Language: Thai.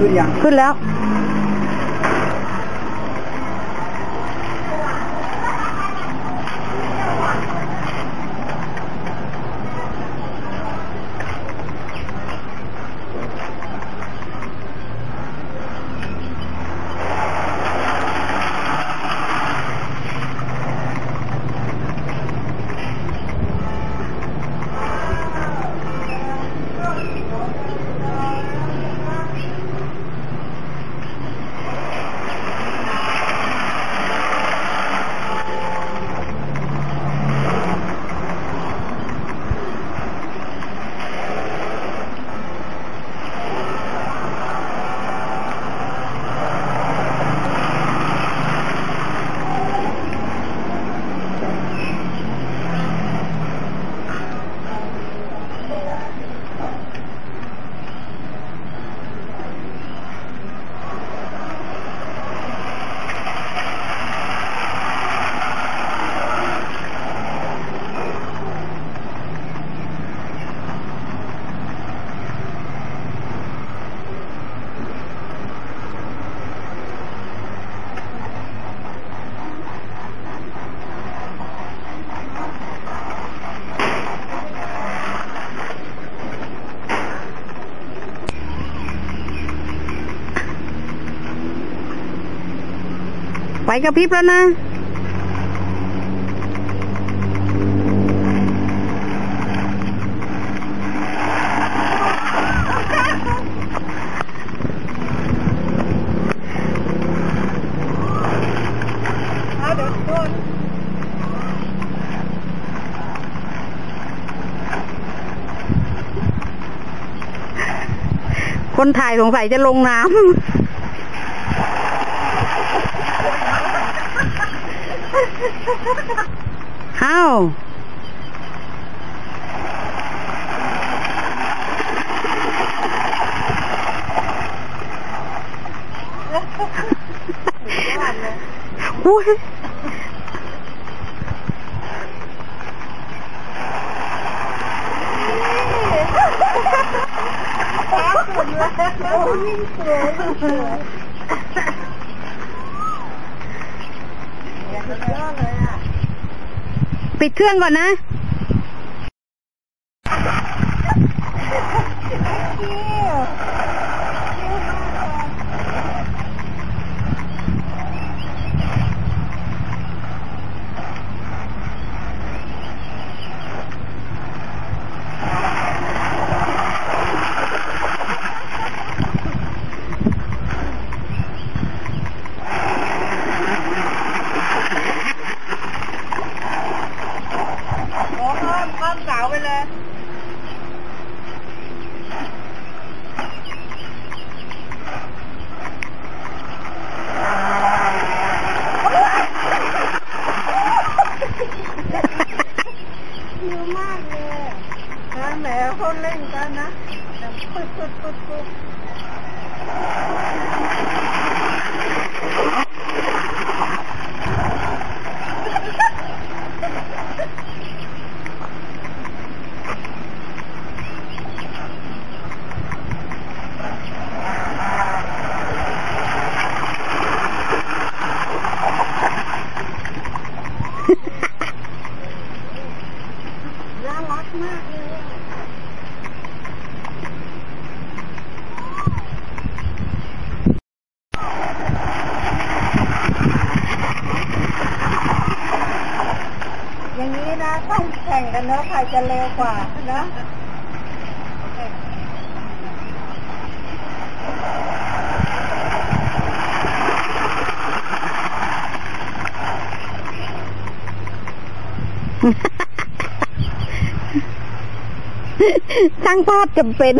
ขึ้นยัง ไปกระพริบแล้วนะคนถ่ายสงสัยจะลงน้ำ อ้าวอุ้ย ฟ้าสุดแล้ววิ่งสวยวิ่งสวยสุดยอดเลยอะ ปิดเครื่องก่อนนะ เที่ยวเที่ยวมากเลย โอ้ข้ามข้ามเสาไปเลย ชิวมากเลยนะ แหมเขาเล่นกันนะแบบปึ๊ดปึ๊ดปึ๊ดปึ๊ดน่ารักมากเลย อย่างนี้นะต้องแข่งกันเนาะใครจะเร็วกว่านะช่างภาพจำเป็น